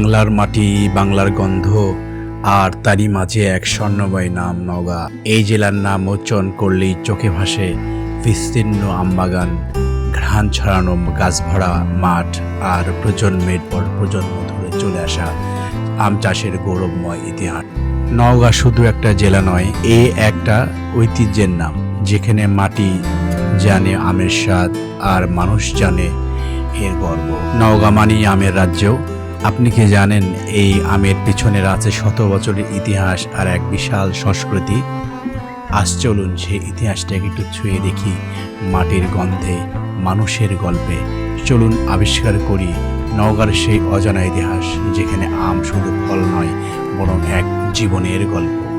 বাংলার মাটি, বাংলার গন্ধ, আর তারই মাঝে এক স্বর্ণময় নাম নওগাঁ। এই জেলার নাম উচ্চারণ করলেই চোখে ভাসে বিস্তীর্ণ আমবাগান, ঘ্রাণ ছড়ানো গাছ ভরা মাঠ, আর প্রজন্মের পর প্রজন্ম ধরে চলে আসা আম চাষের গৌরবময় ইতিহাস। নওগাঁ শুধু একটা জেলা নয়, এ একটা ঐতিহ্যের নাম। যেখানে মাটি জানে আমের স্বাদ, আর মানুষ জানে এর গর্ব। নওগাঁ মানি আমের রাজ্য। আপনি কি জানেন এই আমের পিছনের আছে শত বছরের ইতিহাস আর এক বিশাল সংস্কৃতি? আজ চলুন সেই ইতিহাসটাকে একটু ছুঁয়ে দেখি মাটির গন্ধে, মানুষের গল্পে। চলুন আবিষ্কার করি নওগাঁর সেই অজানা ইতিহাস, যেখানে আম শুধু ফল নয়, বরং এক জীবনের গল্প।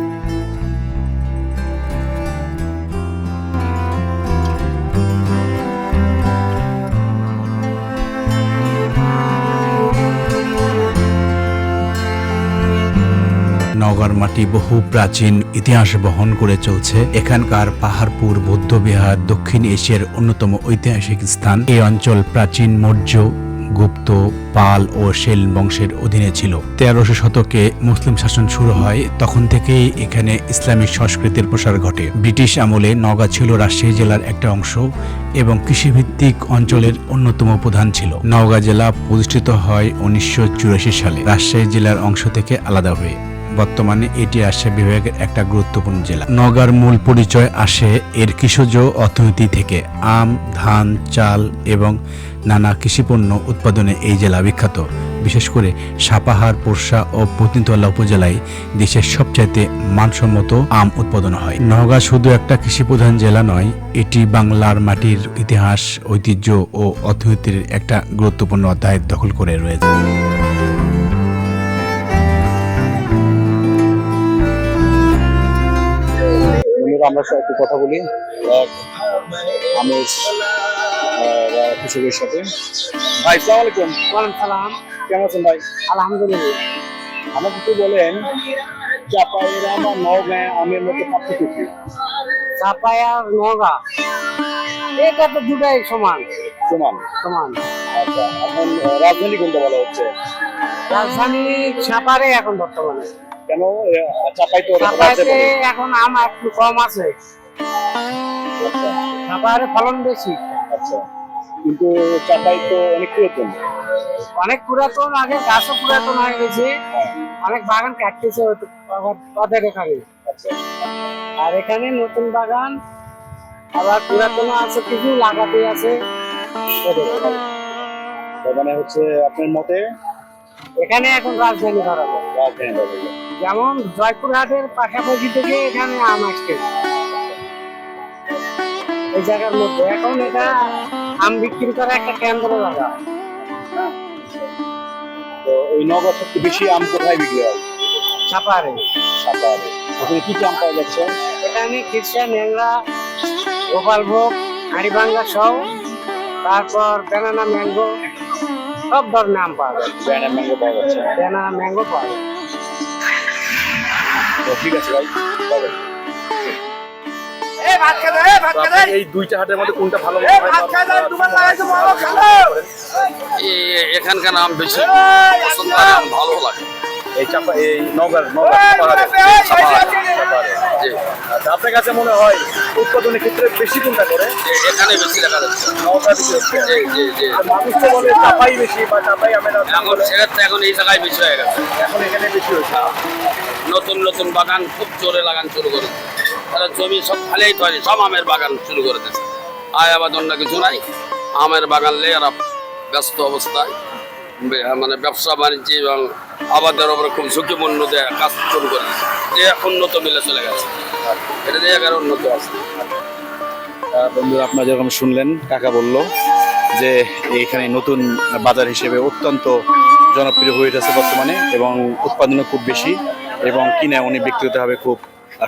নগর মাটি বহু প্রাচীন ইতিহাস বহন করে চলছে। এখানকার পাহাড়পুর বৌদ্ধবিহার দক্ষিণ এশিয়ার অন্যতম ঐতিহাসিক স্থান। এই অঞ্চল প্রাচীন মৌর্য, গুপ্ত, পাল ও সেল বংশের অধীনে ছিল। তেরোশো শতকে মুসলিম শাসন শুরু হয়, তখন থেকেই এখানে ইসলামিক সংস্কৃতির প্রসার ঘটে। ব্রিটিশ আমলে নওগাঁ ছিল রাজশাহী জেলার একটা অংশ এবং কৃষিভিত্তিক অঞ্চলের অন্যতম প্রধান ছিল। নওগাঁ জেলা প্রতিষ্ঠিত হয় উনিশশো চুরাশি সালে। রাজশাহী জেলার অংশ থেকে আলাদা হয়ে। বর্তমানে এটি রাজশাহী বিভাগের একটা গুরুত্বপূর্ণ জেলা। নগার মূল পরিচয় আসে এর কৃষিজ অর্থনীতি থেকে। আম, ধান, চাল এবং নানা কৃষিপণ্য উৎপাদনে এই জেলা বিখ্যাত। বিশেষ করে সাপাহার পোরশা ও পতিনতলা উপজেলায় দেশের সবচাইতে মানসম্মত আম উৎপাদন হয়। নওগাঁ শুধু একটা কৃষিপ্রধান জেলা নয়, এটি বাংলার মাটির ইতিহাস, ঐতিহ্য ও অর্থনীতির একটা গুরুত্বপূর্ণ অধ্যায় দখল করে রয়েছে। বন্ধুরা আমরা একটু কথা বলি। আমের কৃষকের সাথে। ভাই সালাম আলাইকুম। সালাম। কেমন আছেন ভাই? আলহামদুলিল্লাহ। আমাকে একটু বলেন চাপাইয়ের আমার নওগাঁ আমের মধ্যে পার্থক্য কি? চাপায়া নগা এটা তো দুটাই সমান। সমান? সমান। আচ্ছা এখন রাজধানী কোনটা বলা হচ্ছে? রাজধানী ছাপারে এখন বর্তমানে। কেন? চাপাই তো। এখন আম একটু কম আছে। আচ্ছা। ফলন বেশি। আচ্ছা। কিন্তু চাপাই তো অনেক পুরাতন। অনেক পুরাতন আগে গাছও পুরাতন হয়ে গেছে। অনেক বাগান কাটতেছে ওদের এখানে আচ্ছা। আর এখানে নতুন বাগান আবার পুরাতন আছে কিছু লাগাতে আছে। মানে হচ্ছে আপনার মতে এখানে এখন রাজধানী ধরা যায় যেমন জয়পুরহাটের পাশাপাশি থেকে এখানে আম আসছে। এই জায়গার মধ্যে। এখন এটা আম বিক্রি করা একটা কেন্দ্র জায়গা তো ওই নগর সবচেয়ে বেশি আম কোথায় বিক্রি হয়? ছাপারে সাপারে ওখানে কি কি আম পাওয়া যাচ্ছে? এখানে খ্রিস্টান ন্যাংরা গোপালভোগ হাড়িভাঙ্গা সহ। তারপর ব্যানানা ম্যাঙ্গো সব ধরনের আম পাওয়া যায়। ব্যানানা ম্যাঙ্গো পাওয়া যাচ্ছে। ব্যানানা ম্যাঙ্গো পাওয়া যায়। ঠিক আছে ভাই এই দুইটা হাটের মধ্যে কোনটা ভালো মনে হয়? এখানকার আম বেশি পছন্দ আম ভালো লাগে। এই চাপা এই নগর নগর আপনার কাছে মনে হয় উৎপাদনের ক্ষেত্রে বেশি কোনটা করে? এখানে বেশি দেখা যাচ্ছে। মানুষ তো বলে চাপাই বেশি বা চাপাই আমের এখন সেক্ষেত্রে এখন এই জায়গায় বেশি হয়ে গেছে। এখন এখানে বেশি হচ্ছে নতুন নতুন বাগান খুব জোরে লাগান শুরু করেছে তারা জমি সব খালেই তৈরি সব আমের বাগান শুরু করে দিয়েছে আয় আবার অন্য কিছু নাই। আমের বাগান নিয়ে এরা ব্যস্ত অবস্থায়। মানে ব্যবসা বাণিজ্য এবং আবাদের উপরে খুব ঝুঁকিপূর্ণ কাজ শুরু করে। যে উন্নত মিলে চলে গেছে। এটা দিয়ে এগারো উন্নত আছে। বন্ধুরা, আপনারা যেরকম শুনলেন, কাকা বলল যে এখানে নতুন বাজার হিসেবে অত্যন্ত জনপ্রিয় হয়ে উঠেছে বর্তমানে এবং উৎপাদনও খুব বেশি এবং কিনে উনি ব্যক্তিগতভাবে খুব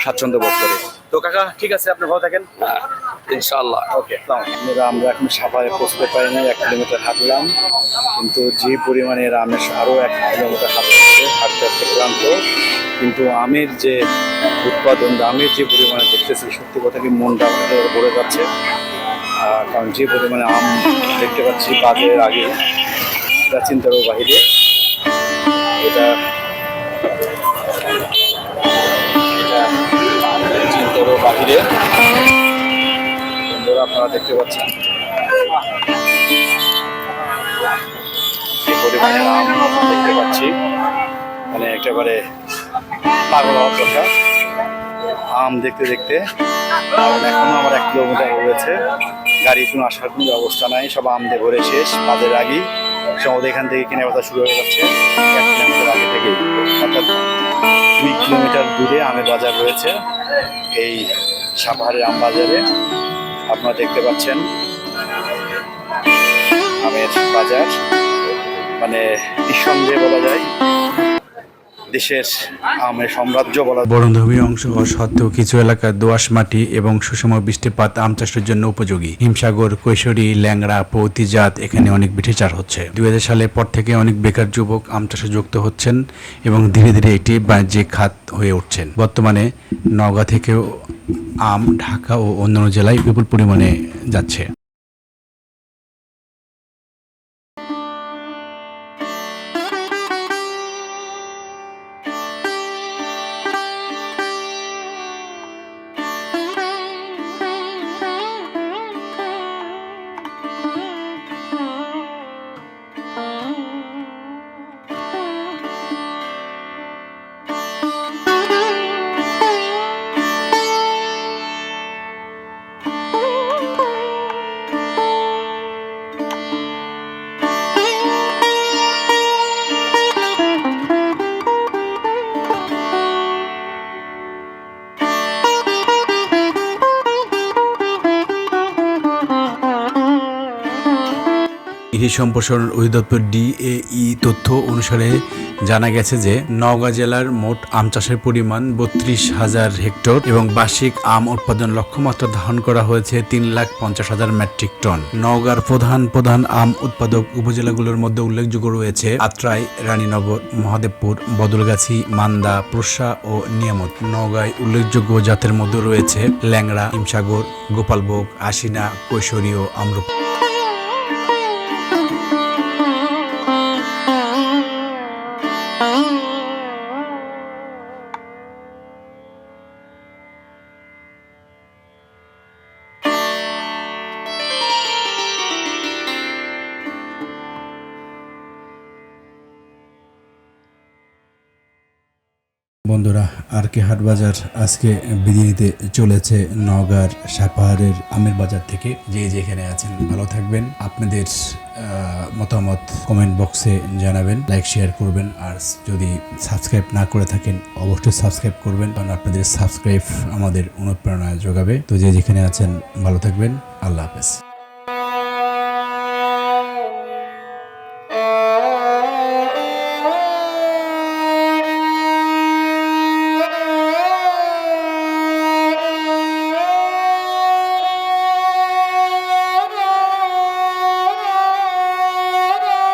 স্বাচ্ছন্দ্য বোধ করে। তো কাকা ঠিক আছে আপনি ভালো থাকেন। হ্যাঁ ইনশাল্লাহ ওকে আমরা আমরা এখন সাপারে পৌঁছতে পারি না এক কিলোমিটার হাঁটলাম। কিন্তু যে পরিমাণে আমের আরও এক কিলোমিটার হাঁটতে হাঁটতে হাঁটতে ক্লান্ত। কিন্তু আমের যে উৎপাদন বা আমের যে পরিমাণে দেখতেছি সত্যি কথা কি মনটা একেবারে ভরে যাচ্ছে। কারণ যে পরিমাণে আম দেখতে পাচ্ছি বাজারের আগে এটা চিন্তারও বাহিরে এটা বাহিরে। আপনারা দেখতে পাচ্ছেন। দেখতে পাচ্ছি। মানে একেবারে পাগল কথা। আম দেখতে দেখতে কারণ এখনও আমার এক কিলোমিটার রয়েছে। গাড়ি কোনো আসার কোনো ব্যবস্থা নাই। সব আম দিয়ে ভরে শেষ বাজের আগেই সম্ভবত এখান থেকে কেনা বেচা শুরু হয়ে যাচ্ছে। এক কিলোমিটার আগে থেকে অর্থাৎ দুই কিলোমিটার দূরে আমের বাজার রয়েছে। এই সাপাহারের আম বাজারে আপনারা দেখতে পাচ্ছেন আমের বাজার মানে নিঃসন্দেহে বলা যায়। দেশের আমের সাম্রাজ্য বলা। বরণভূমি অংশ সত্ত্বেও কিছু এলাকা দোআঁশ মাটি এবং সুষম বৃষ্টিপাত আম চাষের জন্য উপযোগী। হিমসাগর, কৈশোরী, ল্যাংড়া, পৌতিজাত এখানে অনেক বেশি চাষ হচ্ছে। দুই হাজার সালের পর থেকে অনেক বেকার যুবক আম চাষে যুক্ত হচ্ছেন এবং ধীরে ধীরে এটি বাণিজ্যিক খাত হয়ে উঠছেন। বর্তমানে নওগাঁ থেকেও আম ঢাকা ও অন্যান্য জেলায় বিপুল পরিমাণে যাচ্ছে। কৃষি সম্প্রসারণ অধিদপ্তর ডিএই তথ্য অনুসারে জানা গেছে যে নওগাঁ জেলার মোট আম চাষের পরিমাণ বত্রিশ হাজার হেক্টর এবং বার্ষিক আম উৎপাদন লক্ষ্যমাত্রা ধারণ করা হয়েছে তিন লাখ পঞ্চাশ হাজার মেট্রিক টন। নওগাঁর প্রধান প্রধান আম উৎপাদক উপজেলাগুলোর মধ্যে উল্লেখযোগ্য রয়েছে আত্রাই, রানীনগর, মহাদেবপুর, বদলগাছি, মান্দা, প্রসা ও নিয়ামত। নওগাঁয় উল্লেখযোগ্য জাতের মধ্যে রয়েছে ল্যাংড়া, হিমসাগর, গোপালভোগ, আশিনা, কৈশোরী ও আম্রপ। বন্ধুরা আর কে হাট বাজার আজকে বিদায় নিতে চলেছে নওগাঁর সাপাহারের আমের বাজার থেকে। যে যেখানে আছেন, ভালো থাকবেন। আপনাদের মতামত কমেন্ট বক্সে জানাবেন লাইক শেয়ার করবেন। আর যদি সাবস্ক্রাইব না করে থাকেন, অবশ্যই সাবস্ক্রাইব করবেন। কারণ আপনাদের সাবস্ক্রাইব আমাদের অনুপ্রেরণা যোগাবে। তো যে যেখানে আছেন, ভালো থাকবেন। আল্লাহ হাফেজ।